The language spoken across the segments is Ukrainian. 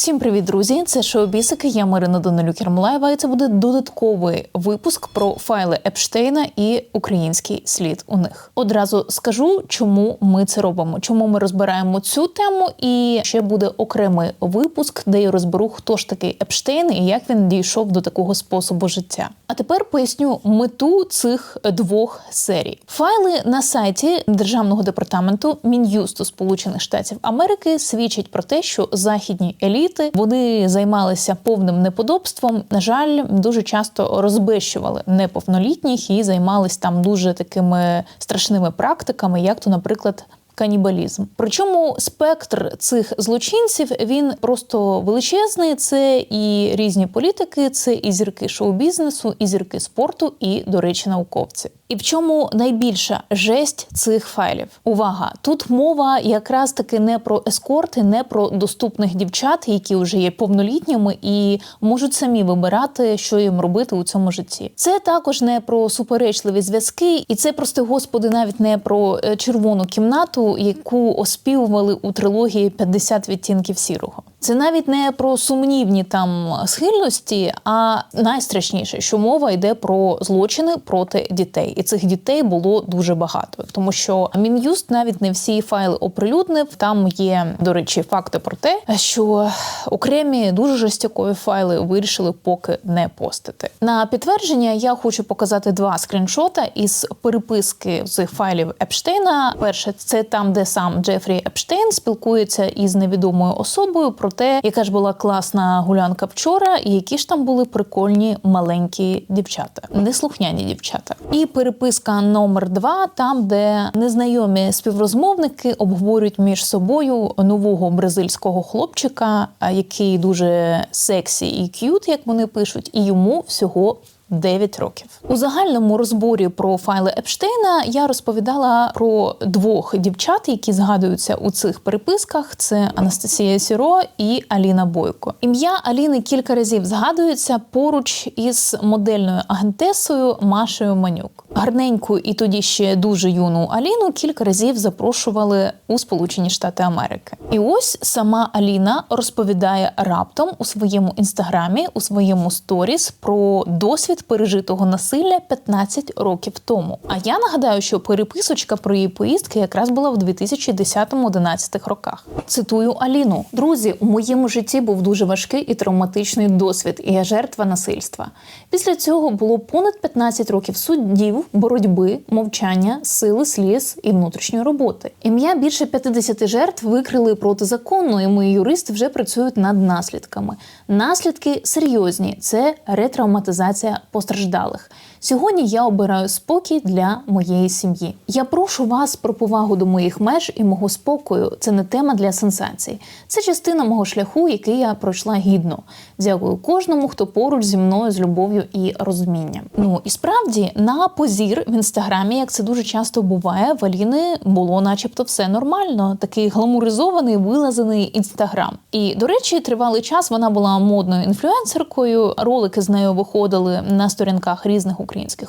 Всім привіт, друзі! Це шоу Бісики. Я Марина Данилюк Ярмолаєва, і це буде додатковий випуск про файли Епштейна і український слід у них. Одразу скажу, чому ми це робимо, чому ми розбираємо цю тему. І ще буде окремий випуск, де я розберу, хто ж такий Епштейн і як він дійшов до такого способу життя. А тепер поясню мету цих двох серій. Файли на сайті Державного департаменту Мін'юсту Сполучених Штатів Америки свідчать про те, що західні еліти вони займалися повним неподобством. На жаль, дуже часто розбещували неповнолітніх і займалися там дуже такими страшними практиками, як то, наприклад. Канібалізм. Причому спектр цих злочинців він просто величезний. Це і різні політики, це і зірки шоу-бізнесу, і зірки спорту, і, до речі, науковці. І в чому найбільша жесть цих файлів? Увага! Тут мова якраз таки не про ескорти, не про доступних дівчат, які вже є повнолітніми і можуть самі вибирати, що їм робити у цьому житті. Це також не про суперечливі зв'язки, і це, прости господи, навіть не про е, червону кімнату, яку оспівували у трилогії «50 відтінків сірого. Це навіть не про сумнівні там схильності, а найстрашніше, що мова йде про злочини проти дітей, і цих дітей було дуже багато, тому що мін'юст навіть не всі файли оприлюднив. Там є, до речі, факти про те, що окремі дуже жорстякові файли вирішили поки не постити. На підтвердження я хочу показати два скріншота із переписки цих файлів Епштейна. Перше, це там, де сам Джефрі Епштейн спілкується із невідомою особою про те, яка ж була класна гулянка вчора, і які ж там були прикольні маленькі дівчата, неслухняні дівчата. І переписка номер два, там, де незнайомі співрозмовники обговорюють між собою нового бразильського хлопчика, який дуже сексі і к'ют, як вони пишуть, і йому всього 9 років у загальному розборі про файли Епштейна я розповідала про двох дівчат, які згадуються у цих переписках: це Анастасія Сіро і Аліна Бойко. Ім'я Аліни кілька разів згадується поруч із модельною агентесою Машею Манюк. Гарненьку і тоді ще дуже юну Аліну кілька разів запрошували у Сполучені Штати Америки. І ось сама Аліна розповідає раптом у своєму інстаграмі, у своєму сторіс про досвід пережитого насилля 15 років тому. А я нагадаю, що переписочка про її поїздки якраз була в 2010-11 роках. Цитую Аліну: друзі, у моєму житті був дуже важкий і травматичний досвід, і я жертва насильства. Після цього було понад 15 років суддів, боротьби, мовчання, сили, сліз і внутрішньої роботи. Ім'я більше 50 жертв викрили протизаконно, і мої юристи вже працюють над наслідками. Наслідки серйозні: це ретравматизація постраждалих. Сьогодні я обираю спокій для моєї сім'ї. Я прошу вас про повагу до моїх меж і мого спокою. Це не тема для сенсацій. Це частина мого шляху, який я пройшла гідно. Дякую кожному, хто поруч зі мною з любов'ю і розумінням. Ну і справді на позір в інстаграмі, як це дуже часто буває, в Аліни було, начебто, все нормально. Такий гламуризований, вилазений інстаграм. І до речі, тривалий час вона була модною інфлюенсеркою. Ролики з нею виходили на сторінках різних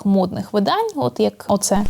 модних видань, от як оце.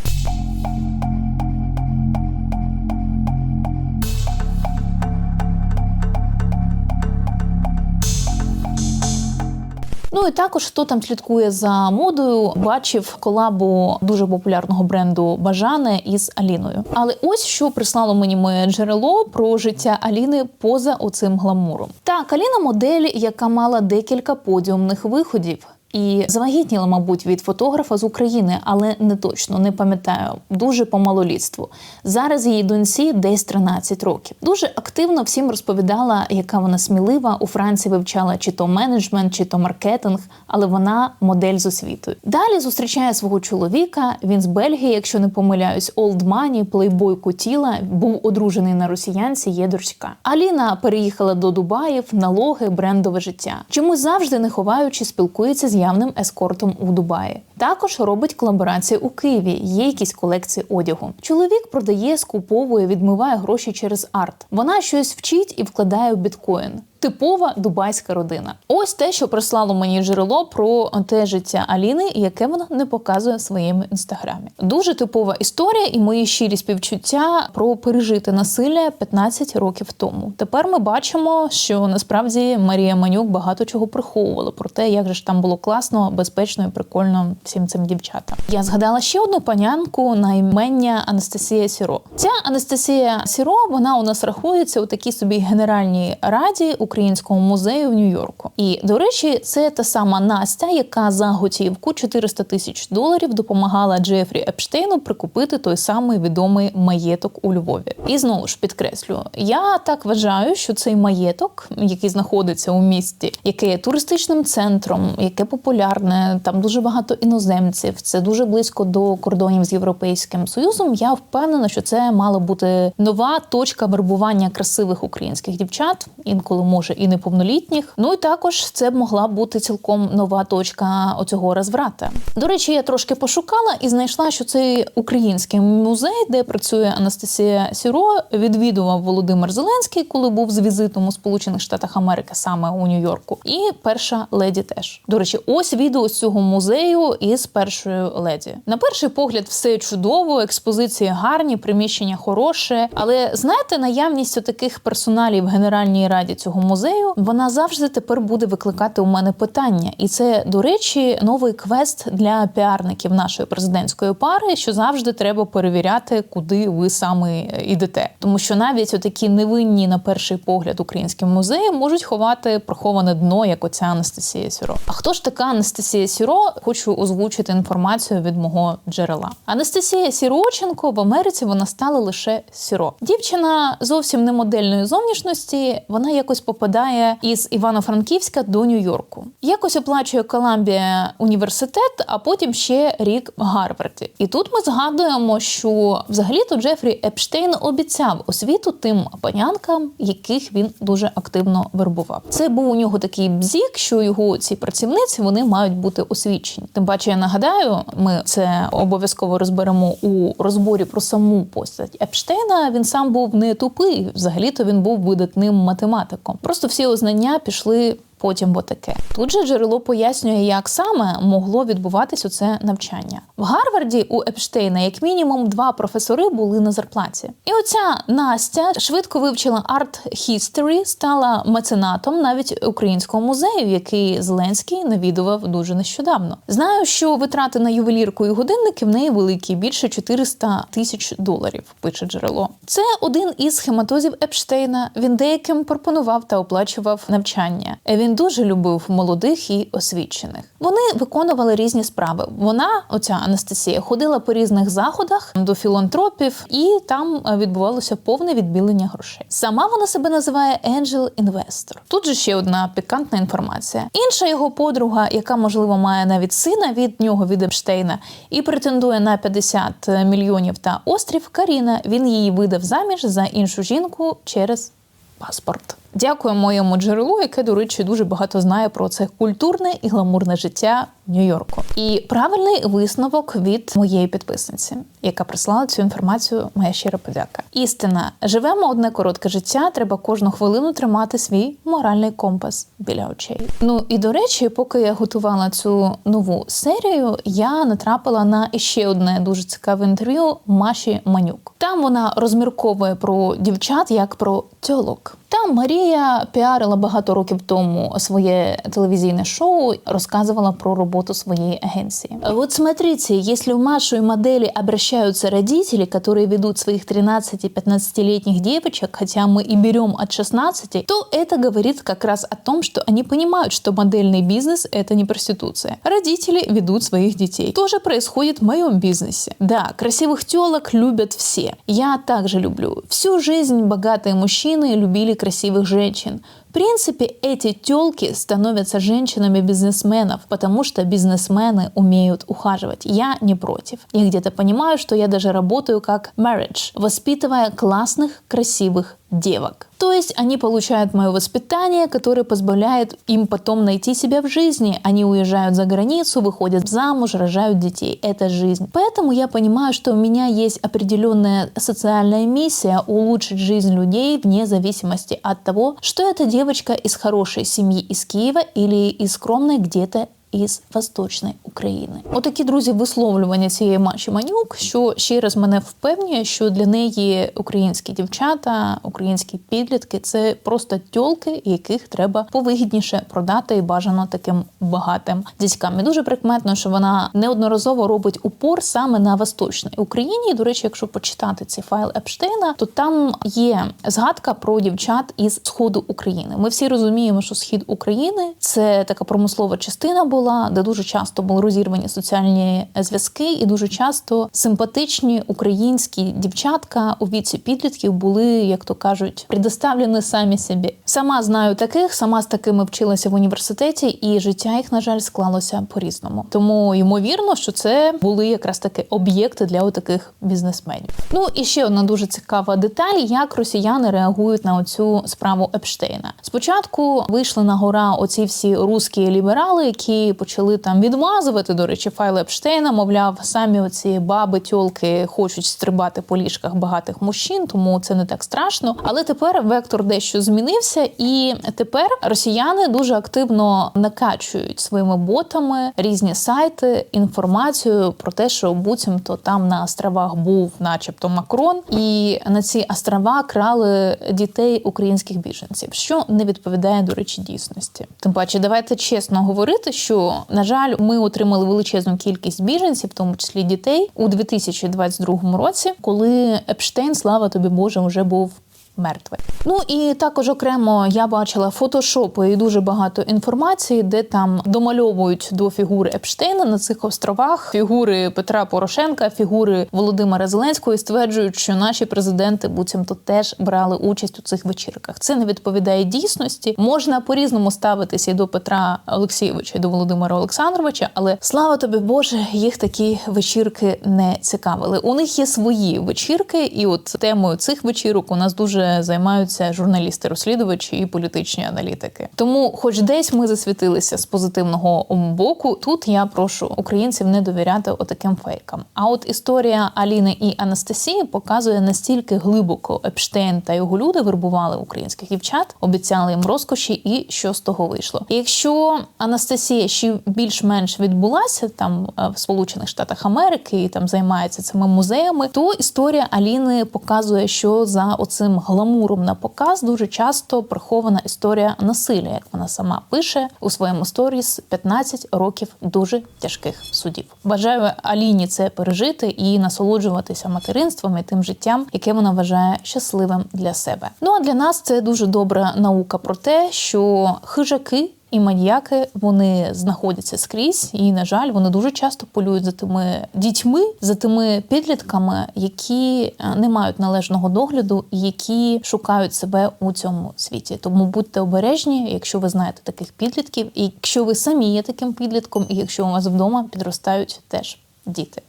Ну і також хто там слідкує за модою, бачив колабу дуже популярного бренду Бажане із Аліною. Але ось що прислало мені моє джерело про життя Аліни поза оцим гламуром. Так, Аліна модель, яка мала декілька подіумних виходів. І завагітніла, мабуть, від фотографа з України, але не точно не пам'ятаю. Дуже по малолітству. Зараз її доньці десь 13 років. Дуже активно всім розповідала, яка вона смілива. У Франції вивчала чи то менеджмент, чи то маркетинг, але вона модель з освітою. Далі зустрічає свого чоловіка. Він з Бельгії, якщо не помиляюсь, олдмані, плейбойку тіла, був одружений на росіянці. Є дочка. Аліна переїхала до Дубаїв, налоги, брендове життя. Чомусь завжди не ховаючи, спілкується з явним ескортом у Дубаї. Також робить колаборації у Києві. Є якісь колекції одягу. Чоловік продає, скуповує, відмиває гроші через арт. Вона щось вчить і вкладає в біткоін. Типова дубайська родина. Ось те, що прислало мені джерело про те життя Аліни, яке вона не показує в своєму інстаграмі. Дуже типова історія, і мої щирі співчуття про пережити насилля 15 років тому. Тепер ми бачимо, що насправді Марія Манюк багато чого приховувала про те, як же ж там було класно, безпечно і прикольно всім цим дівчатам. Я згадала ще одну панянку на імення Анастасія Сіро. Ця Анастасія Сіро вона у нас рахується у такій собі генеральній раді українського музею в Нью-Йорку. І до речі, це та сама Настя, яка за готівку 400 тисяч доларів допомагала Джефрі Епштейну прикупити той самий відомий маєток у Львові. І знову ж підкреслю, я так вважаю, що цей маєток, який знаходиться у місті, яке є туристичним центром, яке популярне, там дуже багато іноземців. Це дуже близько до кордонів з європейським союзом. Я впевнена, що це мала бути нова точка вербування красивих українських дівчат, інколи може і неповнолітніх. Ну і також це могла бути цілком нова точка оцього розврата. До речі, я трошки пошукала і знайшла, що цей український музей, де працює Анастасія Сіро, відвідував Володимир Зеленський, коли був з візитом у Сполучених Штатах Америки, саме у Нью-Йорку, і перша леді теж. До речі, ось відео з цього музею із першою леді. На перший погляд, все чудово, експозиції гарні, приміщення хороше. Але знаєте, наявність таких персоналів в Генеральній раді цього музею вона завжди тепер буде викликати у мене питання. І це, до речі, новий квест для піарників нашої президентської пари, що завжди треба перевіряти, куди ви саме йдете. Тому що навіть такі невинні на перший погляд українські музеї можуть ховати приховане дно, як оця Анастасія Сіро. А хто ж така Анастасія Сіро? Хочу озвучити інформацію від мого джерела. Анастасія Сіроченко в Америці вона стала лише сіро. Дівчина зовсім не модельної зовнішності. Вона якось попадає із Івано-Франківська до Нью-Йорку. Якось оплачує Коламбія університет, а потім ще рік в Гарварді. І тут ми згадуємо, що взагалі-то Джефрі Епштейн обіцяв освіту тим панянкам, яких він дуже активно вербував. Це був у нього такий бзік, що його ці працівниці вони мають бути освічені. Тим паче, я нагадаю, ми це обов'язково розберемо у розборі про саму постать Епштейна. Він сам був не тупий. Взагалі-то він був видатним математиком. Просто всі його знання пішли потім бо таке. Тут же джерело пояснює, як саме могло відбуватись це навчання. В Гарварді у Епштейна, як мінімум, два професори були на зарплаті. І оця Настя швидко вивчила арт History, стала меценатом навіть українського музею, який Зеленський навідував дуже нещодавно. Знаю, що витрати на ювелірку і годинники в неї великі, більше 400 тисяч доларів. Пише джерело. Це один із схематозів Епштейна. Він деяким пропонував та оплачував навчання. Він дуже любив молодих і освічених. Вони виконували різні справи. Вона, оця Анастасія, ходила по різних заходах до філантропів, і там відбувалося повне відбілення грошей. Сама вона себе називає Angel Investor. Тут же ще одна пікантна інформація. Інша його подруга, яка можливо має навіть сина від нього від Епштейна, і претендує на 50 мільйонів та острів Каріна. Він її видав заміж за іншу жінку через паспорт. Дякую моєму джерелу, яке, до речі, дуже багато знає про це культурне і гламурне життя Нью-Йорку. І правильний висновок від моєї підписниці, яка прислала цю інформацію. Моя щира подяка. Істина, живемо одне коротке життя. Треба кожну хвилину тримати свій моральний компас біля очей. Ну і до речі, поки я готувала цю нову серію, я натрапила на іще одне дуже цікаве інтерв'ю Маші Манюк. Там вона розмірковує про дівчат як про тьолок. Там Марія піарила багато років тому своє телевізійне шоу, розказувала про роботу своєї агенції. Вот смотрите, если в Машу и модели обращаются родители, которые ведут своих 13-15-летних девочек, хотя мы и берем от 16, то это говорит как раз о том, что они понимают, что модельный бизнес – это не проституция. Родители ведут своих детей. То же происходит в моем бизнесе. Да, красивых телок любят все. Я также люблю. Всю жизнь богатые мужчины любили красивых женщин. В принципе, эти телки становятся женщинами бизнесменов, потому что бизнесмены умеют ухаживать. Я не против. Я где-то понимаю, что я даже работаю как marriage, воспитывая классных, красивых девок. То есть они получают мое воспитание, которое позволяет им потом найти себя в жизни. Они уезжают за границу, выходят замуж, рожают детей. Это жизнь. Поэтому я понимаю, что у меня есть определенная социальная миссия улучшить жизнь людей вне зависимости от того, что эта девочка из хорошей семьи из Киева или из скромной где-то із Восточної України. Отакі друзі висловлювання цієї Маші Манюк, що ще раз мене впевнює, що для неї українські дівчата, українські підлітки це просто тьолки, яких треба повигідніше продати і бажано таким багатим дядькам. І дуже прикметно, що вона неодноразово робить упор саме на Восточній Україні. До речі, якщо почитати цей файл Епштейна, то там є згадка про дівчат із сходу України. Ми всі розуміємо, що схід України це така промислова частина була була, де дуже часто були розірвані соціальні зв'язки, і дуже часто симпатичні українські дівчатка у віці підлітків були, як то кажуть, предоставлені самі собі. Сама знаю таких, сама з такими вчилася в університеті, і життя їх, на жаль, склалося по-різному. Тому ймовірно, що це були якраз таки об'єкти для таких бізнесменів. Ну і ще одна дуже цікава деталь: як росіяни реагують на оцю справу Епштейна. Спочатку вийшли на гора оці всі русські ліберали, які почали там відмазувати, до речі, файли Епштейна. Мовляв, самі оці баби, тьолки хочуть стрибати по ліжках багатих мужчин, тому це не так страшно. Але тепер вектор дещо змінився, і тепер росіяни дуже активно накачують своїми ботами різні сайти інформацію про те, що буцімто там на островах був, начебто, Макрон, і на ці острова крали дітей українських біженців, що не відповідає до речі дійсності. Тим паче, давайте чесно говорити, що на жаль, ми отримали величезну кількість біженців, в тому числі дітей, у 2022 році, коли Епштейн, слава тобі Боже, вже був мертвий. Ну і також окремо я бачила фотошопи і дуже багато інформації, де там домальовують до фігури Епштейна на цих островах фігури Петра Порошенка, фігури Володимира Зеленського і стверджують, що наші президенти буцімто теж брали участь у цих вечірках. Це не відповідає дійсності. Можна по різному ставитися і до Петра Олексійовича, і до Володимира Олександровича, але слава тобі Боже, їх такі вечірки не цікавили. У них є свої вечірки, і от темою цих вечірок у нас дуже займаються журналісти-розслідувачі і політичні аналітики. Тому, хоч десь ми засвітилися з позитивного боку, тут я прошу українців не довіряти отаким фейкам. А от історія Аліни і Анастасії показує настільки глибоко Епштейн та його люди вербували українських дівчат, обіцяли їм розкоші, і що з того вийшло. Якщо Анастасія ще більш-менш відбулася там е, в Сполучених Штатах Америки і там займається цими музеями, то історія Аліни показує, що за оцим гламуром на показ дуже часто прихована історія насилля, як вона сама пише у своєму сторіс 15 років дуже тяжких судів. Бажаю Аліні це пережити і насолоджуватися материнством і тим життям, яке вона вважає щасливим для себе. Ну а для нас це дуже добра наука про те, що хижаки. І маньяки вони знаходяться скрізь, і на жаль, вони дуже часто полюють за тими дітьми, за тими підлітками, які е, не мають належного догляду і які шукають себе у цьому світі. Тому будьте обережні, якщо ви знаєте таких підлітків, і якщо ви самі є таким підлітком, і якщо у вас вдома підростають теж діти.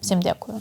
Всім дякую.